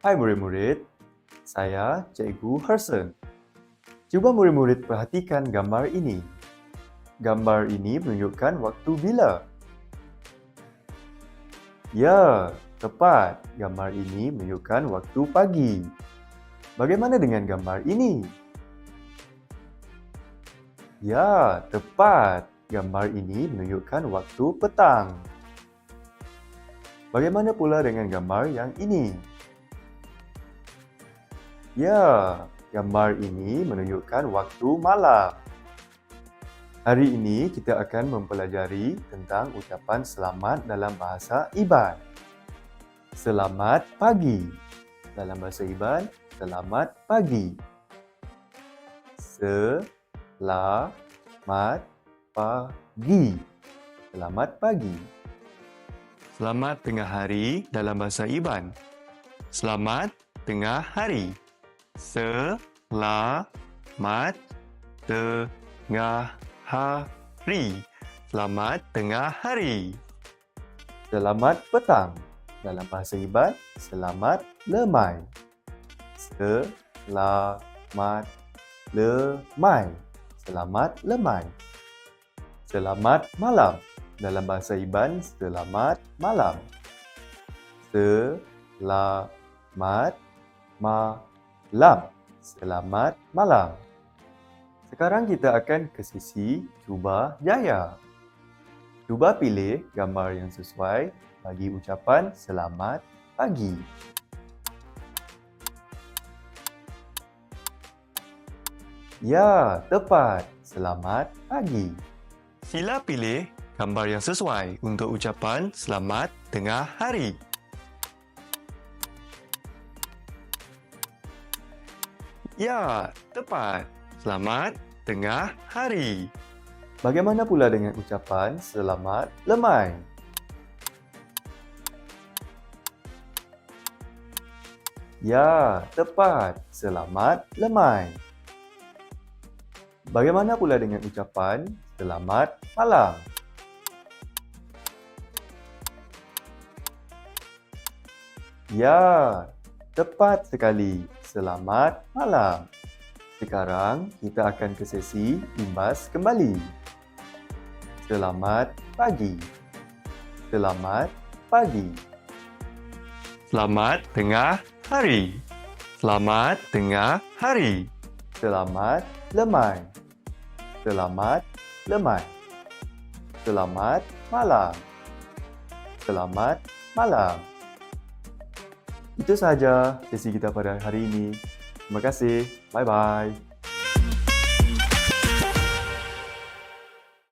Hai murid-murid, saya Cikgu Herson. Cuba murid-murid perhatikan gambar ini. Gambar ini menunjukkan waktu bila. Ya, tepat. Gambar ini menunjukkan waktu pagi. Bagaimana dengan gambar ini? Ya, tepat. Gambar ini menunjukkan waktu petang. Bagaimana pula dengan gambar yang ini? Ya, gambar ini menunjukkan waktu malam. Hari ini kita akan mempelajari tentang ucapan selamat dalam bahasa Iban. Selamat pagi. Dalam bahasa Iban, selamat pagi. Selamat pagi. Selamat pagi. Selamat tengah hari dalam bahasa Iban. Selamat tengah hari. Selamat tengah hari. Selamat tengah hari. Selamat petang. Dalam bahasa Iban, selamat lemai. Selamat lemai. Selamat lemai. Selamat malam. Dalam bahasa Iban, selamat malam. Selamat malam. Selamat malam. Sekarang kita akan ke sesi cuba jaya. Cuba pilih gambar yang sesuai bagi ucapan selamat pagi. Ya, tepat. Selamat pagi. Sila pilih gambar yang sesuai untuk ucapan selamat tengah hari. Ya, tepat. Selamat tengah hari. Bagaimana pula dengan ucapan selamat lemai? Ya, tepat. Selamat lemai. Bagaimana pula dengan ucapan selamat malam? Ya, tepat sekali. Selamat malam. Sekarang kita akan ke sesi imbas kembali. Selamat pagi. Selamat pagi. Selamat tengah hari. Selamat tengah hari. Selamat lemai. Selamat lemai. Selamat malam. Selamat malam. Itu sahaja sesi kita pada hari ini. Terima kasih. Bye bye.